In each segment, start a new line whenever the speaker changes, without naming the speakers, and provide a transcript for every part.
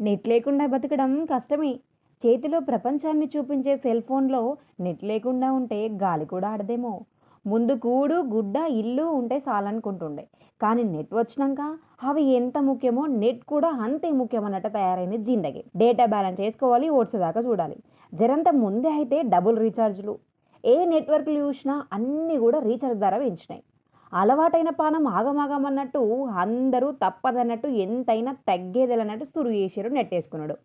Net లేకుండా బతకడం కష్టమే. చేతిలో ప్రపంచాన్ని చూపించే సెల్ ఫోన్లో నెట్ లేకుండా ఉంటే గాలి కూడా ఆడదేమో. ముందు కూడు గుడ్డ ఇల్లు ఉంటే చాలనుకుంటుండే. కానీ నెట్ వచ్చినాక అవి ఎంత ముఖ్యమో నెట్ కూడా అంతే ముఖ్యమన్నట్టు తయారైంది జిందగీ. డేటా బ్యాలెన్స్ చేసుకోవాలి ఓడ్చేదాకా చూడాలి. జరంత ముందే అయితే డబుల్ రీఛార్జ్లు. ఏ నెట్వర్క్లు చూసినా అన్నీ కూడా రీఛార్జ్ ధర పెంచినాయి. అలవాటైన పానం ఆగమాగమన్నట్టు అందరూ తప్పదన్నట్టు ఎంతైనా తగ్గేదేలన్నట్టు సురువు నెట్టేసుకున్నాడు. నెట్ వేసుకున్నాడు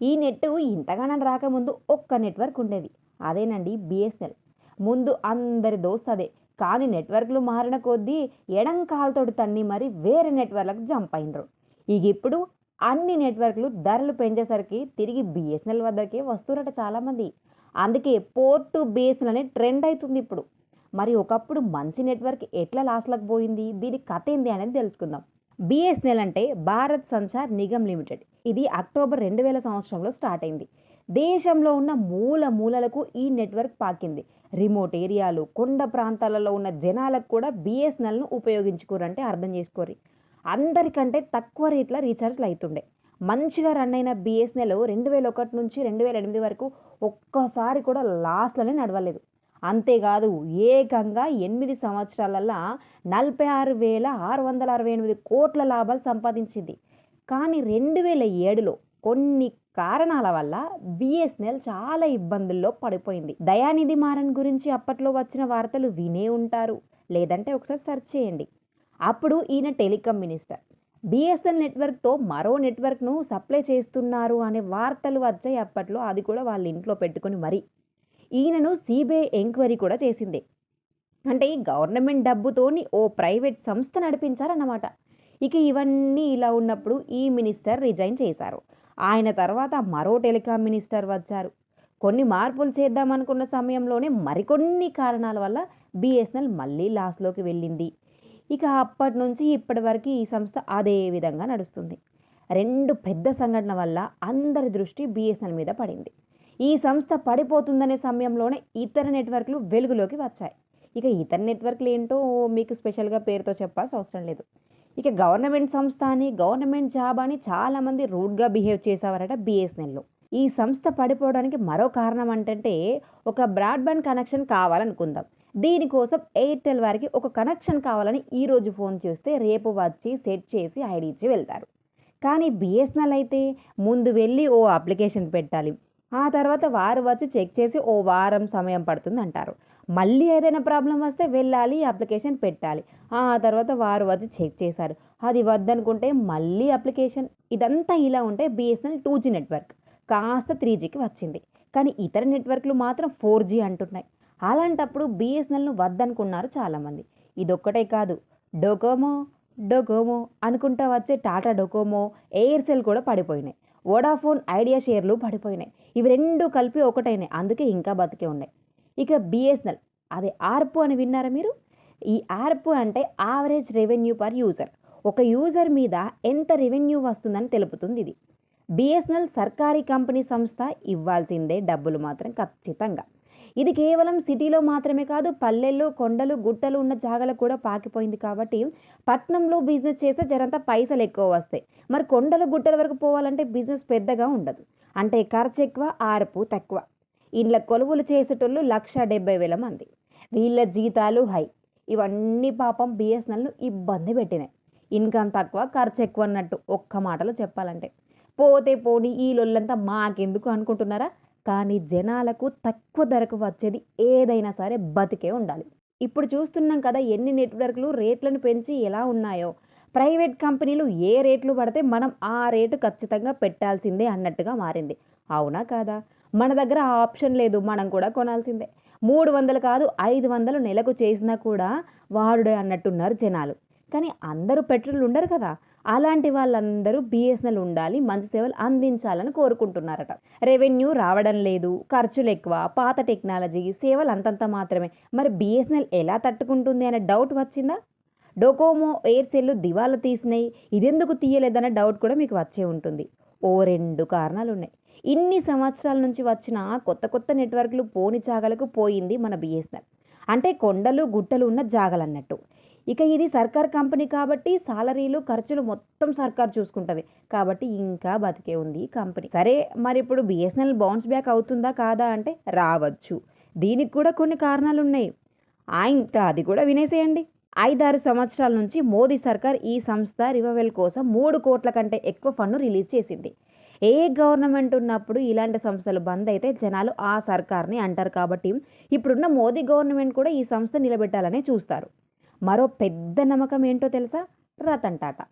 ఈ నెట్ ఇంతగానం రాకముందు ఒక్క నెట్వర్క్ ఉండేది. అదేనండి బిఎస్ఎల్ ముందు అందరి దోస్త్ అదే. కానీ నెట్వర్క్లు మారిన కొద్దీ ఎడం కాలుతోటి తన్ని మరి వేరే నెట్వర్క్లకు జంప్ అయినరు. ఇక ఇప్పుడు అన్ని నెట్వర్క్లు ధరలు పెంచేసరికి తిరిగి బిఎస్ఎన్ఎల్ వద్దకే వస్తురట చాలామంది. అందుకే పోర్ట్ టు బిఎస్ఎన్ఎల్ అనే ట్రెండ్ అవుతుంది ఇప్పుడు. మరి ఒకప్పుడు మంచి నెట్వర్క్ ఎట్లా లాస్లకు పోయింది? దీని కథ ఏంది అనేది తెలుసుకుందాం. బిఎస్ఎన్ఎల్ అంటే భారత్ సంచార్ నిగమ్ లిమిటెడ్. ఇది అక్టోబర్ రెండు వేల సంవత్సరంలో స్టార్ట్ అయింది. దేశంలో ఉన్న మూల మూలలకు ఈ నెట్వర్క్ పాకింది. రిమోట్ ఏరియాలు కొండ ప్రాంతాలలో ఉన్న జనాలకు కూడా బిఎస్ఎన్ఎల్ను ఉపయోగించుకోరంటే అర్థం చేసుకోరు అందరికంటే తక్కువ రేట్ల రీఛార్జ్లు అవుతుండే మంచిగా రన్ అయిన బిఎస్ఎన్ఎల్ రెండు వేల ఒకటి నుంచి రెండు వేల ఎనిమిది వరకు ఒక్కసారి కూడా లాస్ట్లోనే నడవలేదు. అంతేకాదు ఏకంగా ఎనిమిది సంవత్సరాలల్లో నలభై ఆరు వేల ఆరు వందల అరవై ఎనిమిది కోట్ల లాభాలు సంపాదించింది. కానీ రెండు వేల ఏడులో కొన్ని కారణాల వల్ల బిఎస్ఎన్ఎల్ చాలా ఇబ్బందుల్లో పడిపోయింది. దయానిధి మారన్ గురించి అప్పట్లో వచ్చిన వార్తలు వినే ఉంటారు. లేదంటే ఒకసారి సెర్చ్ చేయండి. అప్పుడు ఈయన టెలికాం మినిస్టర్. బిఎస్ఎన్ఎల్ నెట్వర్క్తో మరో నెట్వర్క్ను సప్లై చేస్తున్నారు అనే వార్తలు వచ్చాయి అప్పట్లో. అది కూడా వాళ్ళ ఇంట్లో పెట్టుకుని మరి ఈయనను సిబిఐ ఎంక్వైరీ కూడా చేసింది. అంటే ఈ గవర్నమెంట్ డబ్బుతోని ఓ ప్రైవేట్ సంస్థ నడిపించారన్నమాట. ఇక ఇవన్నీ ఇలా ఉన్నప్పుడు ఈ మినిస్టర్ రిజైన్ చేశారు. ఆయన తర్వాత మరో టెలికాం మినిస్టర్ వచ్చారు. కొన్ని మార్పులు చేద్దామనుకున్న సమయంలోనే మరికొన్ని కారణాల వల్ల బిఎస్ఎన్ఎల్ మళ్ళీ లాస్లోకి వెళ్ళింది. ఇక అప్పటి నుంచి ఇప్పటి వరకు ఈ సంస్థ అదే విధంగా నడుస్తుంది. రెండు పెద్ద సంఘటన వల్ల అందరి దృష్టి బిఎస్ఎన్ఎల్ మీద పడింది. ఈ సంస్థ పడిపోతుందనే సమయంలోనే ఇతర నెట్వర్క్లు వెలుగులోకి వచ్చాయి. ఇక ఇతర నెట్వర్క్లు ఏంటో మీకు స్పెషల్గా పేరుతో చెప్పాల్సిన అవసరం లేదు. ఇక గవర్నమెంట్ సంస్థ అని గవర్నమెంట్ జాబ్ అని చాలామంది రూడ్గా బిహేవ్ చేసేవారట బిఎస్ఎన్ఎల్లో ఈ సంస్థ పడిపోవడానికి మరో కారణం ఏంటంటే ఒక బ్రాడ్బ్యాండ్ కనెక్షన్ కావాలనుకుందాం. దీనికోసం ఎయిర్టెల్ వారికి ఒక కనెక్షన్ కావాలని ఈరోజు ఫోన్ చేస్తే రేపు వచ్చి సెట్ చేసి ఐడి ఇచ్చి వెళ్తారు. కానీ బిఎస్ఎన్ఎల్ అయితే ముందు వెళ్ళి ఓ అప్లికేషన్ పెట్టాలి. ఆ తర్వాత వారు వచ్చి చెక్ చేసి ఓ వారం సమయం పడుతుంది అంటారు. మళ్ళీ ఏదైనా ప్రాబ్లం వస్తే వెళ్ళాలి అప్లికేషన్ పెట్టాలి. ఆ తర్వాత వారు వచ్చి చెక్ చేశారు. అది వద్దనుకుంటే మళ్ళీ అప్లికేషన్ ఇదంతా ఇలా ఉంటే బిఎస్ఎన్ఎల్ టూ జీ నెట్వర్క్ కాస్త త్రీ జీకి వచ్చింది. కానీ ఇతర నెట్వర్క్లు మాత్రం ఫోర్ జీ అంటున్నాయి. అలాంటప్పుడు బిఎస్ఎన్ఎల్ను వద్దనుకున్నారు చాలామంది. ఇదొక్కటే కాదు డొకోమో డొకోమో అనుకుంటా వచ్చే టాటా డొకోమో ఎయిర్సెల్ కూడా పడిపోయినాయి. వోడాఫోన్ ఐడియా షేర్లు పడిపోయినాయి. ఇవి రెండు కలిపి ఒకటైనాయి. అందుకే ఇంకా బతికే ఉన్నాయి. ఇక బిఎస్ఎన్ఎల్. అదే ఆర్పు అని విన్నారా మీరు? ఈ ఆర్పు అంటే యావరేజ్ రెవెన్యూ పర్ యూజర్ ఒక యూజర్ మీద ఎంత రెవెన్యూ వస్తుందని తెలుపుతుంది ఇది. బిఎస్ఎన్ఎల్ సర్కారీ కంపెనీ సంస్థ ఇవ్వాల్సిందే డబ్బులు మాత్రం ఖచ్చితంగా. ఇది కేవలం సిటీలో మాత్రమే కాదు పల్లెల్లో కొండలు గుట్టలు ఉన్న జాగలకు కూడా పాకిపోయింది కాబట్టి పట్నంలో బిజినెస్ చేస్తే జరంతా పైసలు ఎక్కువ వస్తాయి. మరి కొండలు గుట్టల వరకు పోవాలంటే బిజినెస్ పెద్దగా ఉండదు. అంటే ఖర్చు ఎక్కువ ఆర్పు తక్కువ. ఇండ్ల కొలువులు చేసేటోళ్ళు లక్ష డెబ్బై వేల మంది. వీళ్ళ జీతాలు హై. ఇవన్నీ పాపం బిఎస్ఎన్ఎల్ను ఇబ్బంది పెట్టినాయి. ఇన్కమ్ తక్కువ ఖర్చు ఎక్కువ అన్నట్టు ఒక్క మాటలో చెప్పాలంటే. పోతే పోని ఈ లొల్లంతా మాకెందుకు అనుకుంటున్నారా? కానీ జనాలకు తక్కువ ధరకు వచ్చేది ఏదైనా సరే బతికే ఉండాలి. ఇప్పుడు చూస్తున్నాం కదా ఎన్ని నెట్వర్క్లు రేట్లను పెంచి ఎలా ఉన్నాయో. ప్రైవేట్ కంపెనీలు ఏ రేట్లు పడితే మనం ఆ రేటు ఖచ్చితంగా పెట్టాల్సిందే అన్నట్టుగా మారింది. అవునా కాదా? మన దగ్గర ఆ ఆప్షన్ లేదు మనం కూడా కొనాల్సిందే. మూడు వందలు కాదు ఐదు వందలు నెలకు చేసినా కూడా వాడుడే అన్నట్టున్నారు జనాలు. కానీ అందరూ పెట్రోల్ ఉండరు కదా. అలాంటి వాళ్ళందరూ బిఎస్ఎన్ఎల్ ఉండాలి మంచి సేవలు అందించాలని కోరుకుంటున్నారట. రెవెన్యూ రావడం లేదు ఖర్చులు ఎక్కువ పాత టెక్నాలజీ సేవలు అంతంత మాత్రమే. మరి బిఎస్ఎన్ఎల్ ఎలా తట్టుకుంటుంది అనే డౌట్ వచ్చిందా? డొకోమో ఎయిర్సెల్ దివాలా తీసినాయి ఇదెందుకు తీయలేదన్న డౌట్ కూడా మీకు వచ్చే ఉంటుంది. ఓ రెండు కారణాలు ఉన్నాయి. ఇన్ని సంవత్సరాల నుంచి వచ్చిన కొత్త కొత్త నెట్వర్క్లు పోని జాగలకు పోయింది మన బిఎస్ఎన్ఎల్ అంటే కొండలు గుట్టలు ఉన్న జాగలు అన్నట్టు ఇక ఇది సర్కార్ కంపెనీ కాబట్టి సాలరీలు ఖర్చులు మొత్తం సర్కార్ చూసుకుంటుంది. కాబట్టి ఇంకా బతికే ఉంది ఈ కంపెనీ. సరే మరి ఇప్పుడు బిఎస్ఎన్ఎల్ బౌన్స్ బ్యాక్ అవుతుందా కాదా అంటే రావచ్చు. దీనికి కూడా కొన్ని కారణాలు ఉన్నాయి ఆ ఇంకా అది కూడా వినేసేయండి. ఐదారు సంవత్సరాల నుంచి మోదీ సర్కార్ ఈ సంస్థ రివైవల్ కోసం మూడు కోట్ల కంటే ఎక్కువ ఫండ్ రిలీజ్ చేసింది. ఏ గవర్నమెంట్ ఉన్నప్పుడు ఇలాంటి సంస్థలు బంద్ అయితే జనాలు ఆ సర్కార్ని అంటారు కాబట్టి ఇప్పుడున్న మోదీ గవర్నమెంట్ కూడా ఈ సంస్థ నిలబెట్టాలనే చూస్తారు. మరో పెద్ద నమ్మకం ఏంటో తెలుసా? రతన్ టాటా.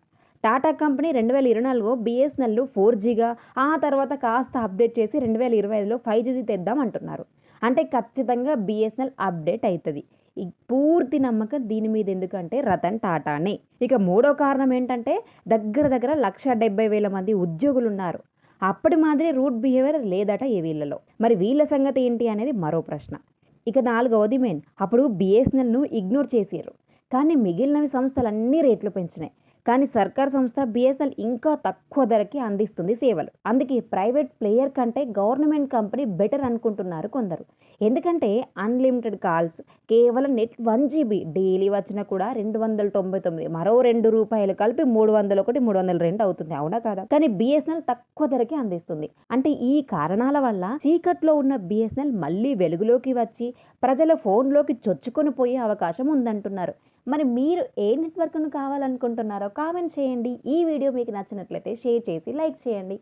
టాటా కంపెనీ రెండు వేల ఇరవై నాలుగు బిఎస్ఎన్ఎల్ ఫోర్ జీగా ఆ తర్వాత కాస్త అప్డేట్ చేసి రెండు వేల ఇరవై ఐదులో ఫైవ్ జీది తెద్దాం అంటున్నారు. అంటే ఖచ్చితంగా బిఎస్ఎన్ఎల్ అప్డేట్ అవుతుంది పూర్తి నమ్మకం దీని మీద ఎందుకంటే రతన్ టాటానే. ఇక మూడో కారణం ఏంటంటే దగ్గర దగ్గర లక్ష డెబ్బై వేల మంది ఉద్యోగులు ఉన్నారు అప్పటి మాదిరి రూట్ బిహేవియర్ లేదట ఈ వీళ్ళలో. మరి వీళ్ళ సంగతి ఏంటి అనేది మరో ప్రశ్న. ఇక నాలుగవది మెయిన్. అప్పుడు బిఎస్ఎన్ఎల్ను ఇగ్నోర్ చేసారు కానీ మిగిలినవి సంస్థలన్నీ రేట్లు పెంచినాయి. కానీ సర్కార్ సంస్థ బిఎస్ఎన్ఎల్ ఇంకా తక్కువ ధరకి అందిస్తుంది సేవలు. అందుకే ప్రైవేట్ ప్లేయర్ కంటే గవర్నమెంట్ కంపెనీ బెటర్ అనుకుంటున్నారు కొందరు. ఎందుకంటే అన్లిమిటెడ్ కాల్స్ కేవలం నెట్ వన్ జీబీ డైలీ వచ్చినా కూడా రెండు వందల తొంభై తొమ్మిది మరో రెండు రూపాయలు కలిపి మూడు వందల ఒకటి మూడు వందల రెండు అవుతుంది. అవునా కాదా? కానీ బిఎస్ఎన్ఎల్ తక్కువ ధరకి అందిస్తుంది. అంటే ఈ కారణాల వల్ల చీకట్లో ఉన్న బిఎస్ఎన్ఎల్ మళ్ళీ వెలుగులోకి వచ్చి ప్రజల ఫోన్లోకి చొచ్చుకొని పోయే అవకాశం ఉందంటున్నారు. మరి మీరు ఏ నెట్వర్క్ను కావాలనుకుంటున్నారో కామెంట్ చేయండి. ఈ వీడియో మీకు నచ్చినట్లయితే షేర్ చేసి లైక్ చేయండి.